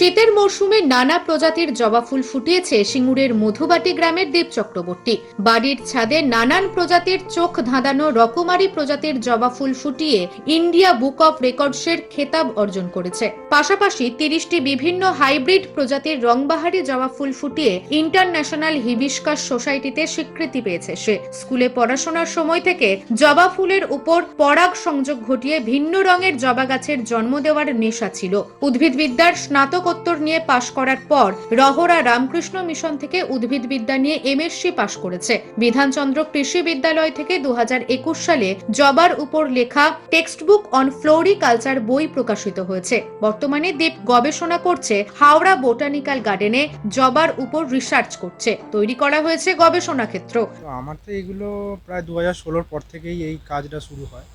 শীতের মরশুমে নানা প্রজাতির জবা ফুল ফুটিয়েছে সিঙ্গুরের মধুবাটি গ্রামের দেব চক্রবর্তী। বাড়ির ছাদে নানান প্রজাতির চোখ ধাঁধানো রকমারি প্রজাতির জবা ফুল ফুটিয়ে ইন্ডিয়া বুক অফ রেকর্ডসের খেতাব অর্জন করেছে। পাশাপাশি তিরিশটি বিভিন্ন হাইব্রিড প্রজাতির রংবাহারি জবা ফুল ফুটিয়ে ইন্টারন্যাশনাল হিবিস্কাস সোসাইটিতে স্বীকৃতি পেয়েছে সে। স্কুলে পড়াশোনার সময় থেকে জবা ফুলের উপর পরাগ সংযোগ ঘটিয়ে ভিন্ন রঙের জবা গাছের জন্ম দেওয়ার নেশা ছিল। উদ্ভিদবিদ্যার স্নাতকোত্তর নিয়ে পাশ করার পর রহরা রামকৃষ্ণ মিশন থেকে উদ্ভিদবিদ্যা নিয়ে এমএসসি পাশ করেছে। বিধানচন্দ্র কৃষি বিদ্যালয় থেকে দুহাজার একুশ সালে জবার উপর লেখা টেক্সট বুক অন ফ্লোরিকালচার বই প্রকাশিত হয়েছে। বর্তমানে দীপ গবেষণা করছে হাওড়া বোটানিক্যাল গার্ডেনে জবার উপর রিসার্চ করছে। তৈরি করা হয়েছে গবেষণা ক্ষেত্র। আমার তো এগুলো প্রায় দু হাজার পর থেকেই এই কাজটা শুরু হয়।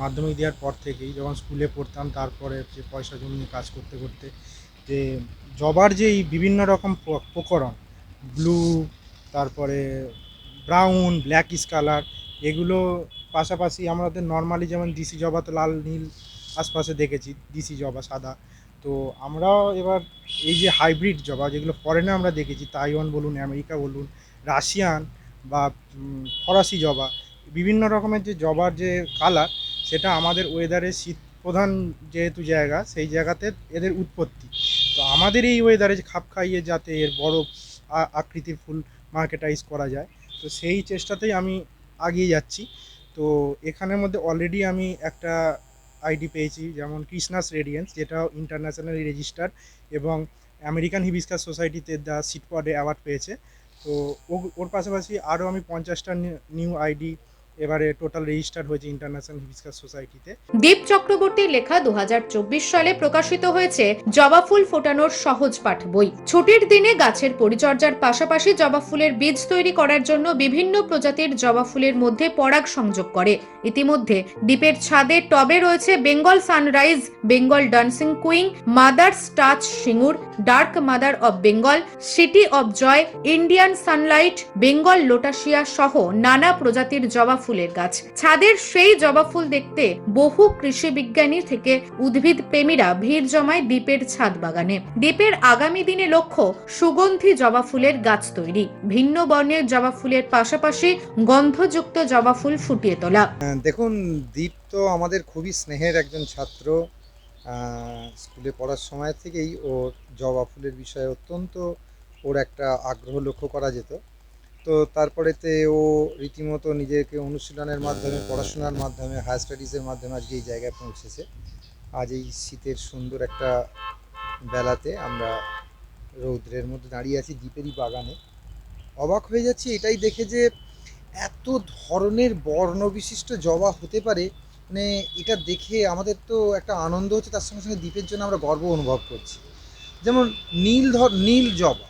মাধ্যমিক দেওয়ার পর থেকেই যখন স্কুলে পড়তাম, তারপরে পয়সা জমিয়ে কাজ করতে করতে যে জবার যে এই বিভিন্ন রকম প্রকরণ ব্লু তারপরে ব্রাউন ব্ল্যাক কালার এগুলো পাশাপাশি আমাদের নর্মালি যেমন ডিসি জবা তো লাল, নীল আশপাশে দেখেছি ডিসি জবা, সাদা। তো আমরাও এবার এই যে হাইব্রিড জবা, যেগুলো ফরেনে আমরা দেখেছি তাইওয়ান বলুন আমেরিকা বলুন রাশিয়ান বা ফরাসি জবা, বিভিন্ন রকমের যে জবার যে কালার সেটা আমাদের ওয়েদারে শীত প্রধান যেহেতু জায়গা, সেই জায়গাতে এদের উৎপত্তি। তো আমাদের এই ওয়েদারে খাপ খাইয়ে যাতে এর বড় আকৃতির ফুল মার্কেটাইজ করা যায়, তো সেই চেষ্টাতেই আমি আগিয়ে যাচ্ছি। তো এখানের মধ্যে অলরেডি আমি একটা আইডি পেয়েছি, যেমন কৃষ্ণাস রেডিয়েন্স যেটা ইন্টারন্যাশনালি রেজিস্টার্ড এবং আমেরিকান হিবিস্কাস সোসাইটিতে দ্য সিটপডে অ্যাওয়ার্ড পেয়েছে। তো ওর পাশাপাশি আরও আমি পঞ্চাশটা নিউ আইডি এবারে টোটাল রেজিস্টার্ড হয়েছে ইন্টারন্যাশনাল হিবিস্কাস সোসাইটিতে দীপ চক্রবর্তীর লেখা দু হাজার চব্বিশ সালে প্রকাশিত হয়েছে জবা ফুল ফোটানোর সহজ পাঠ বই। ছুটির দিনে গাছের পরিচর্যার পাশাপাশি জবা ফুলের বীজ তৈরি করার জন্য বিভিন্ন প্রজাতির জবা ফুলের মধ্যে পরাগ সংযোগ করে। ইতিমধ্যে দ্বীপের ছাদে টবে রয়েছে Bengal sunrise, Bengal dancing queen mother starch Singur, dark mother of Bengal, city of joy, Indian sunlight, Bengal লোটাসিয়া সহ নানা প্রজাতির জবা ফুলের গাছ। ছাদের সেই জবা ফুল দেখতে বহু কৃষি বিজ্ঞানী থেকে উদ্ভিদ প্রেমীরা ভিড় জমায় দ্বীপের ছাদ বাগানে। দ্বীপের আগামী দিনে লক্ষ্য সুগন্ধি জবা ফুলের গাছ তৈরি। ভিন্ন বর্ণের জবা ফুলের পাশাপাশি গন্ধযুক্ত জবা ফুল ফুটিয়ে তোলা। হ্যাঁ, দেখুন দ্বীপ তো আমাদের খুবই স্নেহের একজন ছাত্র। স্কুলে পড়ার সময় থেকেই ওর জবা ফুলের বিষয়ে অত্যন্ত ওর একটা আগ্রহ লক্ষ্য করা যেত। তো তারপরেতে ও রীতিমতো নিজেকে অনুশীলনের মাধ্যমে, পড়াশোনার মাধ্যমে হায়ার স্টাডিজের মাধ্যমে আজকে এই জায়গায় পৌঁছেছে। আজ এই শীতের সুন্দর একটা বেলাতে আমরা রৌদ্রের মধ্যে দাঁড়িয়ে আছি দ্বীপেরই বাগানে। অবাক হয়ে যাচ্ছি এটাই দেখে যে এত ধরনের বর্ণবিশিষ্ট জবা হতে পারে মানে এটা দেখে আমাদের তো একটা আনন্দ হচ্ছে, তার সঙ্গে সঙ্গে দ্বীপের জন্য আমরা গর্ব অনুভব করছি। যেমন নীল ধর, নীল জবা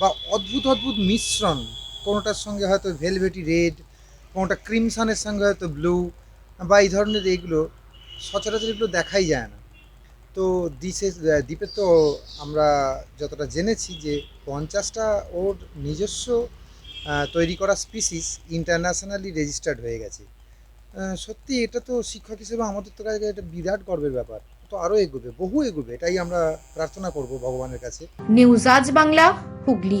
বা অদ্ভুত অদ্ভুত মিশ্রণ কোনোটার সঙ্গে হয়তো ভেলভেটি রেড কোনোটা ক্রিমসানের সঙ্গে হয়তো ব্লু বা এই ধরনের এইগুলো সচরাচর এগুলো দেখাই যায় না। তো দিশে, দ্বীপে তো আমরা যতটা জেনেছি যে পঞ্চাশটা ওর নিজস্ব তৈরি করা স্পিসিস ইন্টারন্যাশনালি রেজিস্টার্ড হয়ে গেছে। সত্যি এটা তো শিক্ষক হিসেবে আমাদের তো কাছে একটা বিরাট গর্বের ব্যাপার। তো আরও এগোবে, বহু এগোবে, এটাই আমরা প্রার্থনা করব ভগবানের কাছে। নিউজ আজ বাংলা, হুগলি।